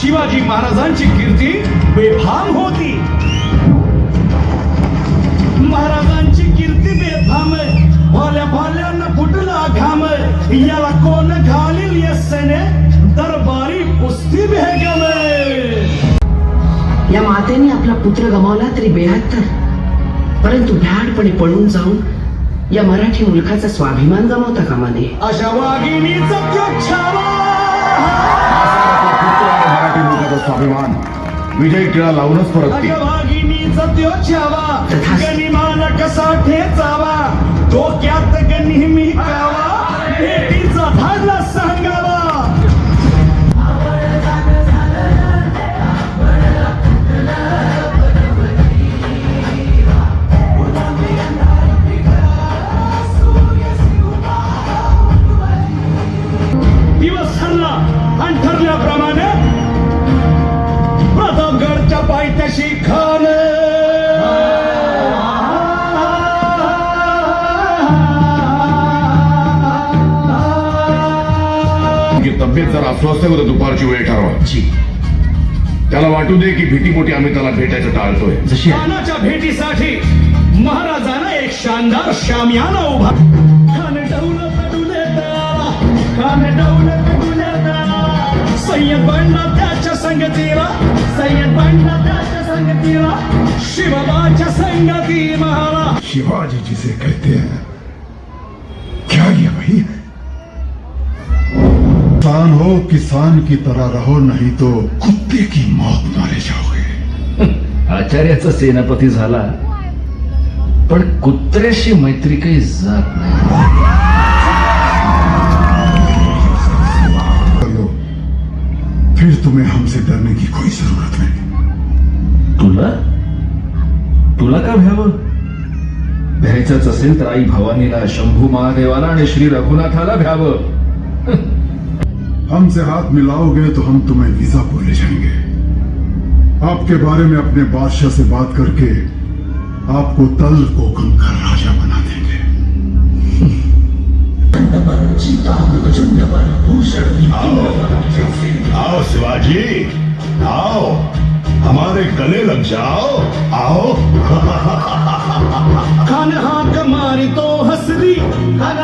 शिवाजी महाराजांची कीर्ती बेफाम होती. महाराजांची कीर्ती बेफाम भोल्या भोल्यांना फुटला घाम याला कोण घालील यस्सेने दरबारी कुस्ती भेगम या मातेने आपला पुत्र गमावला तरी बेहत्तर. परंतु भ्याडपणे पळून जाऊन या मराठी मुलखाचा स्वाभिमान गमावता कामा नये. अशा वाघिणीचा स्वाभिमान. विजय टिळा लावूनच ठेचावा डोक्यात नेहमी सांगावा. दिवस ठरला आणि ठरल्याप्रमाणे खान तुमची तब्येत जर अस्वस्थ आहे तर दुपारची वेळ ठरवा. जी. त्याला वाटू दे की भीती मोठी आम्ही त्याला भेटायचं टाळतोय. जशी. खानाच्या भेटीसाठी महाराजानं एक शानदार शामियाना उभा खान डुलत आला, खान डुलत आला. सय्यद बंडा त्याच्या संगतीला सय्यद संगतीला शिवबाच्या संगती महाला. शिवाजी जिसे कहते हैं क्या ये वही है? किसान हो किसान की तरह रहो नहीं तो कुत्ते की मौत मारे जाओगे। आचार्याचा सेनापती झाला पण कुत्र्याशी मैत्री काही जात नाही. तुला का भ्यावं? भ्यायचंच असेल तर आई भवानीला शंभू महादेवाला आणि श्री रघुनाथाला भ्यावं. हमसे हाथ मिलाओगे तो हम तुम्हें वीजापुर ले जाएंगे। आपके बारे में अपने बादशाह से बात करके आपको तल को कंकर राजा बना देंगे। आओ आओ शिवाजी आओ। हमारे गले लग जाओ आओ। खान हाक मारी तो हसरी खान